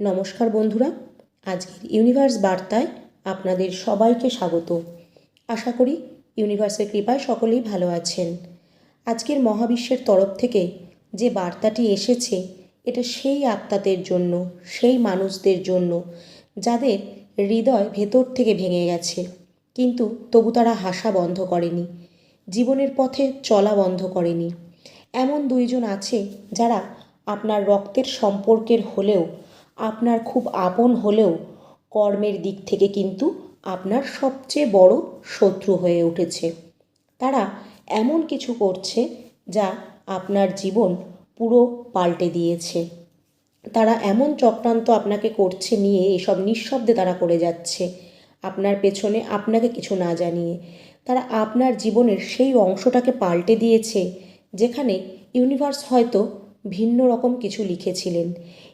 নমস্কার বন্ধুরা, আজকের ইউনিভার্স বার্তায় আপনাদের সবাইকে স্বাগত। আশা করি ইউনিভার্সের কৃপায় সকলেই ভালো আছেন। আজকের মহাবিশ্বের তরফ থেকে যে বার্তাটি এসেছে, এটা সেই আত্মাদের জন্য, সেই মানুষদের জন্য, যাদের হৃদয় ভেতর থেকে ভেঙে গেছে। কিন্তু তবু তারা হাসা বন্ধ করেনি, জীবনের পথে চলা বন্ধ করেনি। এমন দুইজন আছে যারা আপনার রক্তের সম্পর্কের হলেও আপনার খুব আপন হলেও কর্মের দিক থেকে কিন্তু আপনার সবচেয়ে বড় শত্রু হয়ে উঠেছে। তারা এমন কিছু করছে যা আপনার জীবন পুরো পাল্টে দিয়েছে। তারা এমন চক্রান্ত আপনাকে করছে নিয়ে এসব নিঃশব্দে তারা করে যাচ্ছে। আপনার পেছনে আপনাকে কিছু না জানিয়ে তারা আপনার জীবনের সেই অংশটাকে পাল্টে দিয়েছে যেখানে ইউনিভার্স হয়তো ভিন্ন রকম কিছু লিখেছিলেন।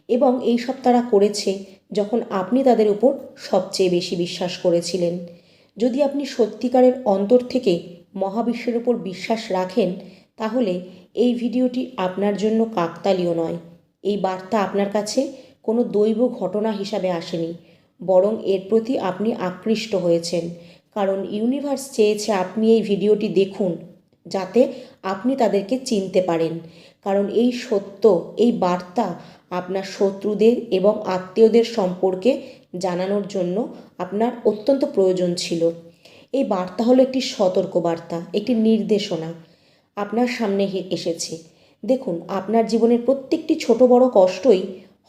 এবং এই সব তারা করেছে যখন আপনি তাদের উপর সবচেয়ে বেশি বিশ্বাস করেছিলেন। যদি আপনি সত্যিকারের অন্তর থেকে মহাবিশ্বের উপর বিশ্বাস রাখেন, তাহলে এই ভিডিওটি আপনার জন্য কাকতালীয় নয়। এই বার্তা আপনার কাছে কোনো দৈব ঘটনা হিসাবে আসেনি, বরং এর প্রতি আপনি আকৃষ্ট হয়েছেন। কারণ ইউনিভার্স চেয়েছে আপনি এই ভিডিওটি দেখুন, যাতে আপনি তাদেরকে চিনতে পারেন। কারণ এই সত্য, এই বার্তা আপনার শত্রুদের এবং আত্মীয়দের সম্পর্কে জানানোর জন্য আপনার অত্যন্ত প্রয়োজন ছিল। এই বার্তা হলো একটি সতর্ক বার্তা একটি নির্দেশনা। আপনার সামনে এসেছে। দেখুন, আপনার জীবনের প্রত্যেকটি ছোট বড় কষ্টই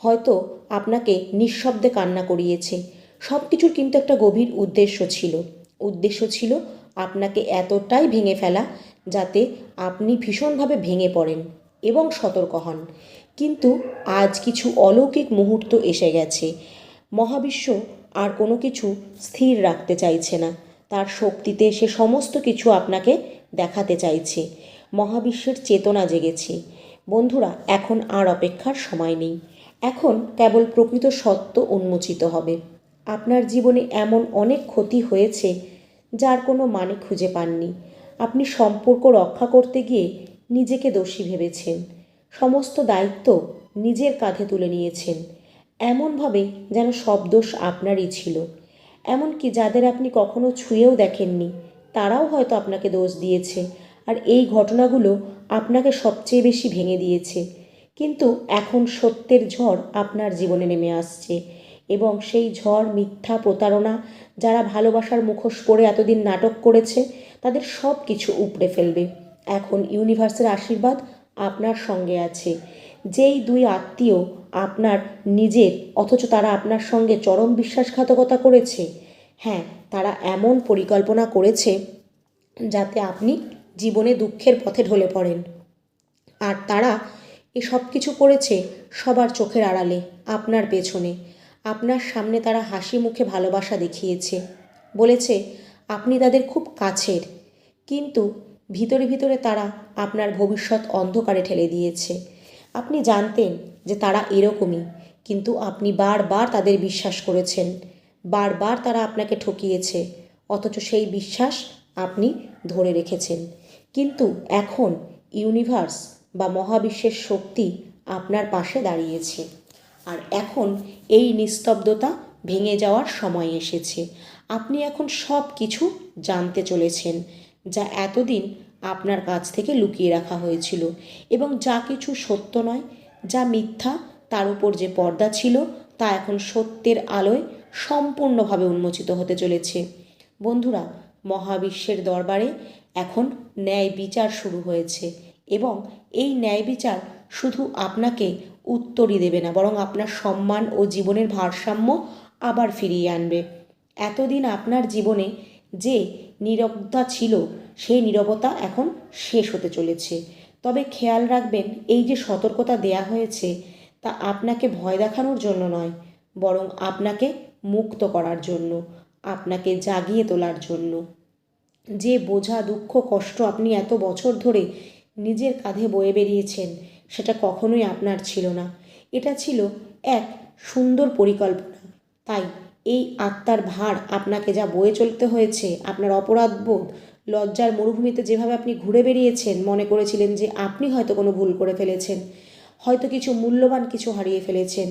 হয়তো আপনাকে নিঃশব্দে কান্না করিয়েছে। সব কিছুর কিন্তু একটা গভীর উদ্দেশ্য ছিল। উদ্দেশ্য ছিল আপনাকে এতটাই ভেঙে ফেলা যাতে আপনি ভীষণভাবে ভেঙে পড়েন। এবং সতর্ক হন। কিন্তু আজ কিছু অলৌকিক মুহূর্ত এসে গেছে। মহাবিশ্ব আর কোনো কিছু স্থির রাখতে চাইছে না। তার শক্তিতে সে সমস্ত কিছু আপনাকে দেখাতে চাইছে। মহাবিশ্বের চেতনা জেগেছে। বন্ধুরা, এখন আর অপেক্ষার সময় নেই। এখন কেবল প্রকৃত সত্য উন্মোচিত হবে। আপনার জীবনে এমন অনেক ক্ষতি হয়েছে, যার কোনো মানে খুঁজে পাননি। আপনি সম্পর্ক রক্ষা করতে গিয়ে নিজেকে দোষী ভেবেছেন। সমস্ত দায়িত্ব নিজের কাঁধে তুলে নিয়েছেন। এমনভাবে যেন সব দোষ আপনারই ছিল। এমনকি যাদের আপনি কখনো ছুঁয়েও দেখেননি, তারাও হয়তো আপনাকে দোষ দিয়েছে আর এই ঘটনাগুলো আপনাকে সবচেয়ে বেশি ভেঙে দিয়েছে। কিন্তু এখন সত্যের ঝড় আপনার জীবনে নেমে আসছে এবং সেই ঝড়, মিথ্যা প্রতারণা যারা ভালোবাসার মুখোশ পরে এতদিন নাটক করেছে, তাদের সব কিছু উপড়ে ফেলবে। এখন ইউনিভার্সের আশীর্বাদ আপনার সঙ্গে আছে। যেই দুই আত্মীয় আপনার নিজের, অথচ তারা আপনার সঙ্গে চরম বিশ্বাসঘাতকতা করেছে হ্যাঁ তারা এমন পরিকল্পনা করেছে যাতে আপনি জীবনে দুঃখের পথে ঢলে পড়েন। আর তারা এসব কিছু করেছে সবার চোখের আড়ালে, আপনার পেছনে। আপনার সামনে তারা হাসি মুখে ভালোবাসা দেখিয়েছে। বলেছে, আপনি তাদের খুব কাছের। কিন্তু ভিতরে ভিতরে তারা আপনার ভবিষ্যৎ অন্ধকারে ঠেলে দিয়েছে। আপনি জানতেন যে তারা এরকমই, কিন্তু আপনি বারবার তাদের বিশ্বাস করেছেন। বারবার তারা আপনাকে ঠকিয়েছে, অথচ সেই বিশ্বাস আপনি ধরে রেখেছেন। কিন্তু এখন ইউনিভার্স বা মহাবিশ্বের শক্তি আপনার পাশে দাঁড়িয়েছে। আর এখন এই নিস্তব্ধতা ভেঙে যাওয়ার সময় এসেছে। আপনি এখন সব কিছু জানতে চলেছেন। যা এতদিন আপনার কাছ থেকে লুকিয়ে রাখা হয়েছিল এবং যা কিছু সত্য নয়, যা মিথ্যা, তার উপর যে পর্দা ছিল, তা এখন সত্যের আলোয় সম্পূর্ণভাবে উন্মোচিত হতে চলেছে। বন্ধুরা, মহাবিশ্বের দরবারে এখন ন্যায় বিচার শুরু হয়েছে এবং এই ন্যায় বিচার শুধু আপনাকে উত্তরই দেবে না, বরং আপনার সম্মান ও জীবনের ভারসাম্য আবার ফিরিয়ে আনবে। এতদিন আপনার জীবনে যে নীরবতা ছিল, সেই নীরবতা এখন শেষ হতে চলেছে। তবে খেয়াল রাখবেন, এই যে সতর্কতা দেয়া হয়েছে, তা আপনাকে ভয় দেখানোর জন্য নয়, বরং আপনাকে মুক্ত করার জন্য, আপনাকে জাগিয়ে তোলার জন্য। যে বোঝা দুঃখ কষ্ট আপনি এত বছর ধরে নিজের কাঁধে বয়ে বেরিয়েছেন, সেটা কখনোই আপনার ছিল না। এটা ছিল এক সুন্দর পরিকল্পনা। তাই এই আত্মার ভার আপনাকে যা বয়ে চলতে হয়েছে, আপনার অপরাধবোধ লজ্জার মরুভূমিতে যেভাবে আপনি ঘুরে বেরিয়েছেন মনে করেছিলেন যে আপনি হয়তো কোনো ভুল করে ফেলেছেন, হয়তো কিছু মূল্যবান কিছু হারিয়ে ফেলেছেন,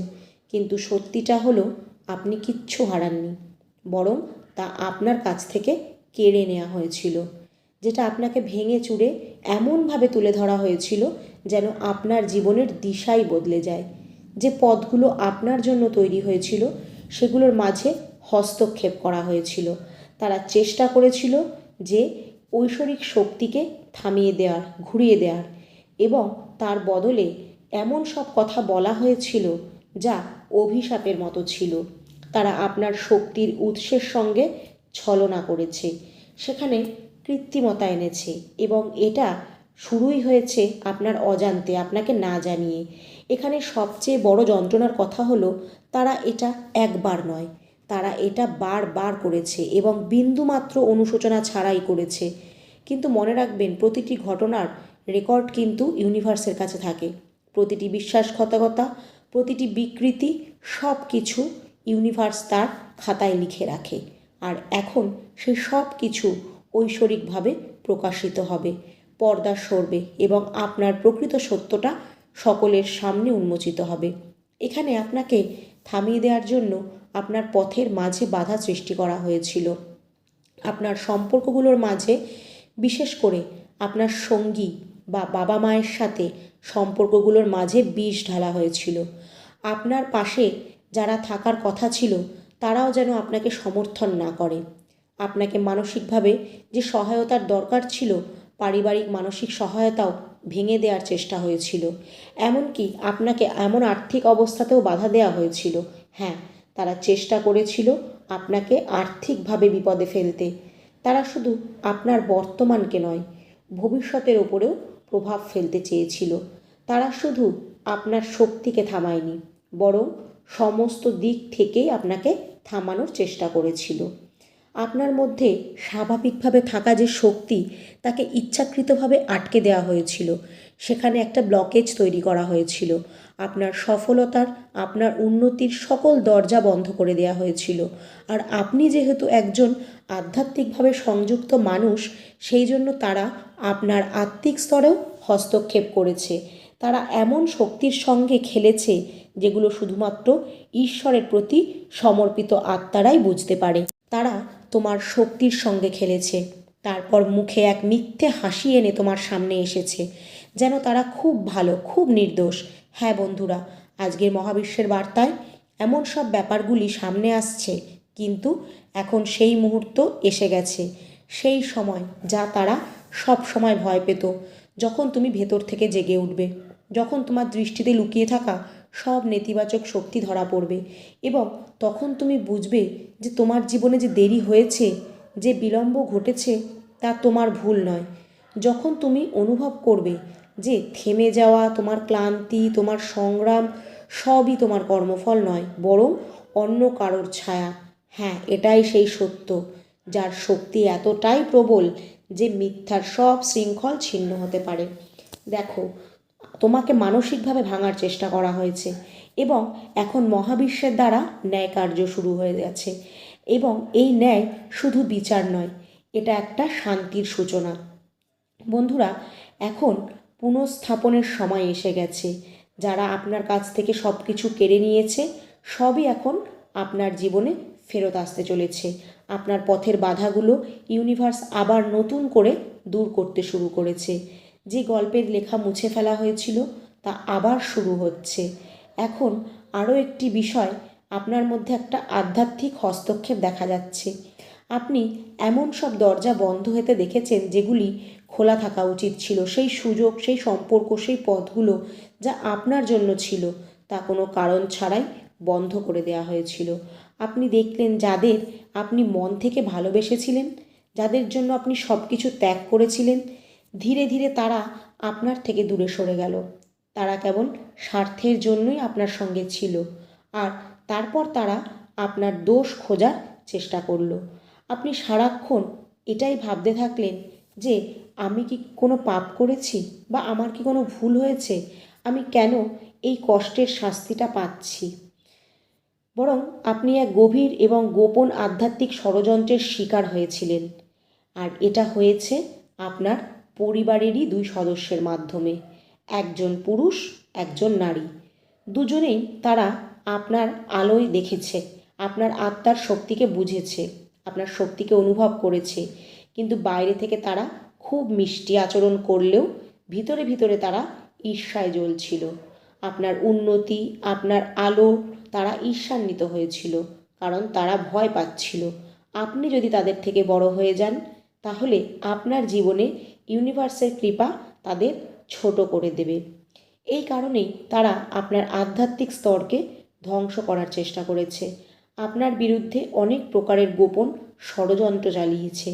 কিন্তু সত্যিটা হলো আপনি কিচ্ছু হারাননি, বরং তা আপনার কাছ থেকে কেড়ে নেওয়া হয়েছিল, যেটা আপনাকে ভেঙে চুরে এমনভাবে তুলে ধরা হয়েছিল যেন আপনার জীবনের দিশাই বদলে যায়, যে পথগুলো আপনার জন্য তৈরি হয়েছিল সেগুলোর মাঝে হস্তক্ষেপ করা হয়েছিল। তারা চেষ্টা করেছিল যে ঐশ্বরিক শক্তিকে থামিয়ে দেওয়ার ঘুরিয়ে দেওয়ার এবং তার বদলে এমন সব কথা বলা হয়েছিল যা অভিশাপের মতো ছিল। তারা আপনার শক্তির উৎসের সঙ্গে ছলনা করেছে। সেখানে কৃত্রিমতা এনেছে এবং এটা শুরুই হয়েছে আপনার অজান্তে, আপনাকে না জানিয়ে। এখানে সবচেয়ে বড় যন্ত্রণার কথা হলো, তারা এটা একবার নয়, তারা এটা বারবার করেছে এবং বিন্দুমাত্র অনুশোচনা ছাড়াই করেছে। কিন্তু মনে রাখবেন, প্রতিটি ঘটনার রেকর্ড কিন্তু ইউনিভার্সের কাছে থাকে। প্রতিটি বিশ্বাসঘাতকতা, প্রতিটি বিকৃতি সব কিছু ইউনিভার্স তার খাতায় লিখে রাখে। আর এখন সে সব কিছু ঐশ্বরিকভাবে প্রকাশিত হবে। পর্দা সরবে এবং আপনার প্রকৃত সত্যটা সকলের সামনে উন্মোচিত হবে। এখানে আপনাকে থামিয়ে দেওয়ার জন্য আপনার পথের মাঝে বাধা সৃষ্টি করা হয়েছিল। আপনার সম্পর্কগুলোর মাঝে, বিশেষ করে আপনার সঙ্গী বা বাবা মায়ের সাথে সম্পর্কগুলোর মাঝে বিষ ঢালা হয়েছিল। আপনার পাশে যারা থাকার কথা ছিল, তারাও যেন আপনাকে সমর্থন না করে। আপনাকে মানসিকভাবে যে সহায়তার দরকার ছিল পারিবারিক মানসিক সহায়তাও ভেঙে দেওয়ার চেষ্টা হয়েছিল। এমনকি আপনাকে এমন আর্থিক অবস্থাতেও বাধা দেওয়া হয়েছিল। হ্যাঁ তারা চেষ্টা করেছিল আপনাকে আর্থিকভাবে বিপদে ফেলতে। তারা শুধু আপনার বর্তমানকে নয়, ভবিষ্যতের ওপরেও প্রভাব ফেলতে চেয়েছিল। তারা শুধু আপনার শক্তিকে থামায়নি, বরং সমস্ত দিক থেকেই আপনাকে থামানোর চেষ্টা করেছিল। আপনার মধ্যে স্বাভাবিকভাবে থাকা যে শক্তি, তাকে ইচ্ছাকৃতভাবে আটকে দেওয়া হয়েছিল। সেখানে একটা ব্লকেজ তৈরি করা হয়েছিল। আপনার সফলতার, আপনার উন্নতির সকল দরজা বন্ধ করে দেওয়া হয়েছিল। আর আপনি যেহেতু একজন আধ্যাত্মিকভাবে সংযুক্ত মানুষ, সেই জন্য তারা আপনার আত্মিক স্তরেও হস্তক্ষেপ করেছে। তারা এমন শক্তির সঙ্গে খেলেছে, যেগুলো শুধুমাত্র ঈশ্বরের প্রতি সমর্পিত আত্মারাই বুঝতে পারে। তারা তোমার শক্তির সঙ্গে খেলেছে। তারপর মুখে এক মিথ্যে হাসি এনে তোমার সামনে এসেছে। যেন তারা খুব ভালো, খুব নির্দোষ। হ্যাঁ বন্ধুরা, আজকের মহাবিশ্বের বার্তায় এমন সব ব্যাপারগুলি সামনে আসছে, কিন্তু এখন সেই মুহূর্ত এসে গেছে। সেই সময় যা তারা সব সময় ভয় পেত, যখন তুমি ভেতর থেকে জেগে উঠবে। যখন তোমার দৃষ্টিতে লুকিয়ে থাকা সব নেতিবাচক শক্তি ধরা পড়বে এবং তখন তুমি বুঝবে যে তোমার জীবনে যে দেরি হয়েছে, যে বিলম্ব ঘটেছে, তা তোমার ভুল নয়। যখন তুমি অনুভব করবে যে থেমে যাওয়া, তোমার ক্লান্তি, তোমার সংগ্রাম, সবই তোমার কর্মফল নয়, বরং অন্য কারোর ছায়া। হ্যাঁ এটাই সেই সত্য, যার শক্তি এতটাই প্রবল যে মিথ্যার সব শৃঙ্খল ছিন্ন হতে পারে। দেখো তোমাকে মানসিকভাবে ভাঙার চেষ্টা করা হয়েছে এবং এখন মহাবিশ্বের দ্বারা ন্যায় কার্য শুরু হয়ে গেছে এবং এই ন্যায় শুধু বিচার নয়, এটা একটা শান্তির সূচনা। বন্ধুরা, এখন পুনঃস্থাপনের সময় এসে গেছে। যারা আপনার কাছ থেকে সব কিছু কেড়ে নিয়েছে, সবই এখন আপনার জীবনে ফেরত আসতে চলেছে। আপনার পথের বাধাগুলো ইউনিভার্স আবার নতুন করে দূর করতে শুরু করেছে। যে গল্পের লেখা মুছে ফেলা হয়েছিল, তা আবার শুরু হচ্ছে। এখন আরও একটি বিষয় আপনার মধ্যে একটা আধ্যাত্মিক হস্তক্ষেপ দেখা যাচ্ছে। আপনি এমন সব দরজা বন্ধ হতে দেখেছেন যেগুলি খোলা থাকা উচিত ছিল। সেই সুযোগ, সেই সম্পর্ক, সেই পথগুলো যা আপনার জন্য ছিল, তা কোনো কারণ ছাড়াই বন্ধ করে দেওয়া হয়েছিল। আপনি দেখলেন যাদের আপনি মন থেকে ভালোবেসেছিলেন, যাদের জন্য আপনি সব কিছু ত্যাগ করেছিলেন ধীরে ধীরে তারা আপনার থেকে দূরে সরে গেল। তারা কেবল স্বার্থের জন্যই আপনার সঙ্গে ছিল আর তারপর তারা আপনার দোষ খোঁজার চেষ্টা করল। আপনি সারাক্ষণ এটাই ভাবতে থাকলেন যে, আমি কি কোনো পাপ করেছি বা আমার কি কোনো ভুল হয়েছে? আমি কেন এই কষ্টের শাস্তিটা পাচ্ছি? বরং আপনি এক গভীর এবং গোপন আধ্যাত্মিক ষড়যন্ত্রের শিকার হয়েছিলেন। আর এটা হয়েছে আপনার পরিবারেরই দুই সদস্যের মাধ্যমে। একজন পুরুষ, একজন নারী। দুজনেই তারা আপনার আলোয় দেখেছে, আপনার আত্মার শক্তিকে বুঝেছে, আপনার শক্তিকে অনুভব করেছে। কিন্তু বাইরে থেকে তারা খুব মিষ্টি আচরণ করলেও ভিতরে ভিতরে তারা ঈর্ষায় জ্বলছিল। আপনার উন্নতি, আপনার আলো তারা ঈর্ষান্বিত হয়েছিল, কারণ তারা ভয় পাচ্ছিল। আপনি যদি তাদের থেকে বড় হয়ে যান, তাহলে আপনার জীবনে ইউনিভার্সের কৃপা তাদের ছোট করে দেবে। এই কারণেই তারা আপনার আধ্যাত্মিক স্তরকে ধ্বংস করার চেষ্টা করেছে। আপনার বিরুদ্ধে অনেক প্রকারের গোপন ষড়যন্ত্র চালিয়েছে।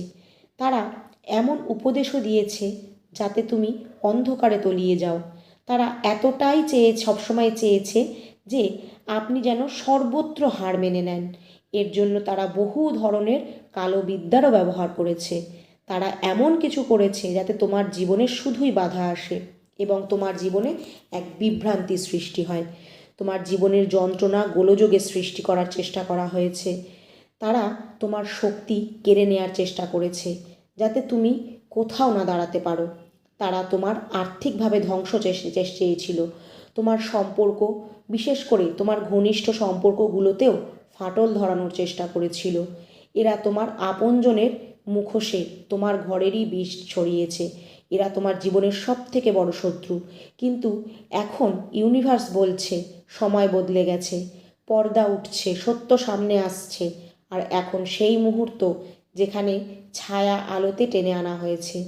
তারা এমন উপদেশও দিয়েছে যাতে তুমি অন্ধকারে তলিয়ে যাও। তারা এতটাই চেয়ে, সবসময় চেয়েছে যে আপনি যেন সর্বত্র হার মেনে নেন। এর জন্য তারা বহু ধরনের কালো বিদ্যারও ব্যবহার করেছে। তারা এমন কিছু করেছে যাতে তোমার জীবনে শুধুই বাধা আসে এবং তোমার জীবনে এক বিভ্রান্তি সৃষ্টি হয়। তোমার জীবনের যন্ত্রণা গোলযোগে সৃষ্টি করার চেষ্টা করা হয়েছে। তারা তোমার শক্তি কেড়ে নেওয়ার চেষ্টা করেছে যাতে তুমি কোথাও না দাঁড়াতে পারো। তারা তোমার আর্থিকভাবে ধ্বংস চেয়েছিল। তোমার সম্পর্ক, বিশেষ করে তোমার ঘনিষ্ঠ সম্পর্কগুলোতেও ফাটল ধরানোর চেষ্টা করেছিল। এরা তোমার আপনজনের মুখোশে তোমার ঘরেরই বিষ ছড়িয়েছে। এরা তোমার জীবনের সব থেকে বড় শত্রু। কিন্তু এখন ইউনিভার্স বলছে, সময় বদলে গেছে। পর্দা উঠছে, সত্য সামনে আসছে। আর এখন সেই মুহূর্ত যেখানে ছায়া আলোতে টেনে আনা হয়েছে।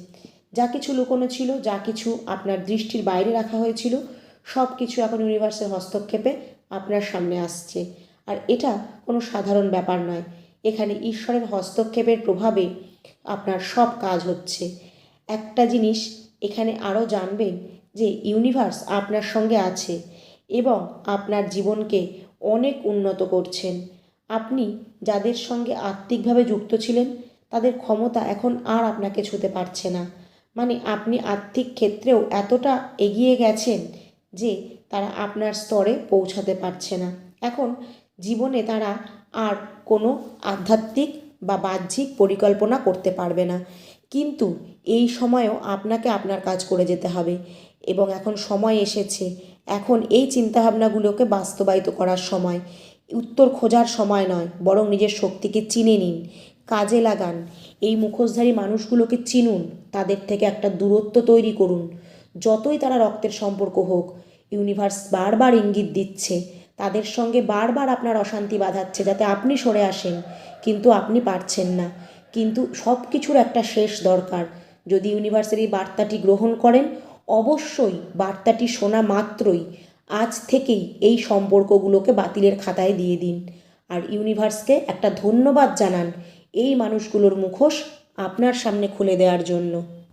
যা কিছু লুকোনো ছিল, যা কিছু আপনার দৃষ্টির বাইরে রাখা হয়েছিল সব কিছু এখন ইউনিভার্সের হস্তক্ষেপে আপনার সামনে আসছে। আর এটা কোনো সাধারণ ব্যাপার নয়। এখানে ঈশ্বরের হস্তক্ষেপের প্রভাবে আপনার সব কাজ হচ্ছে। একটা জিনিস এখানে আরও জানবেন যে ইউনিভার্স আপনার সঙ্গে আছে এবং আপনার জীবনকে অনেক উন্নত করছেন। আপনি যাদের সঙ্গে আত্মিকভাবে যুক্ত ছিলেন, তাদের ক্ষমতা এখন আর আপনাকে ছুতে পারছে না। মানে আপনি আর্থিক ক্ষেত্রেও এতটা এগিয়ে গেছেন যে তারা আপনার স্তরে পৌঁছাতে পারছে না। এখন জীবনে তারা আর কোনো আধ্যাত্মিক বা বাহ্যিক পরিকল্পনা করতে পারবে না। কিন্তু এই সময়েও আপনাকে আপনার কাজ করে যেতে হবে এবং এখন সময় এসেছে। এখন এই চিন্তাভাবনাগুলোকে বাস্তবায়িত করার সময়, উত্তর খোঁজার সময় নয়, বরং নিজের শক্তিকে চিনে নিন, কাজে লাগান। এই মুখোশধারী মানুষগুলোকে চিনুন, তাদের থেকে একটা দূরত্ব তৈরি করুন। যতই তারা রক্তের সম্পর্ক হোক, ইউনিভার্স বারবার ইঙ্গিত দিচ্ছে তাদের সঙ্গে বারবার আপনার অশান্তি বাঁধাচ্ছে যাতে আপনি সরে আসেন। কিন্তু আপনি পারছেন না। কিন্তু সব কিছুর একটা শেষ দরকার। যদি ইউনিভার্সের বার্তাটি গ্রহণ করেন, অবশ্যই বার্তাটি শোনা মাত্রই আজ থেকেই এই সম্পর্কগুলোকে বাতিলের খাতায় দিয়ে দিন। আর ইউনিভার্সকে একটা ধন্যবাদ জানান এই মানুষগুলোর মুখোশ আপনার সামনে খুলে দেওয়ার জন্য।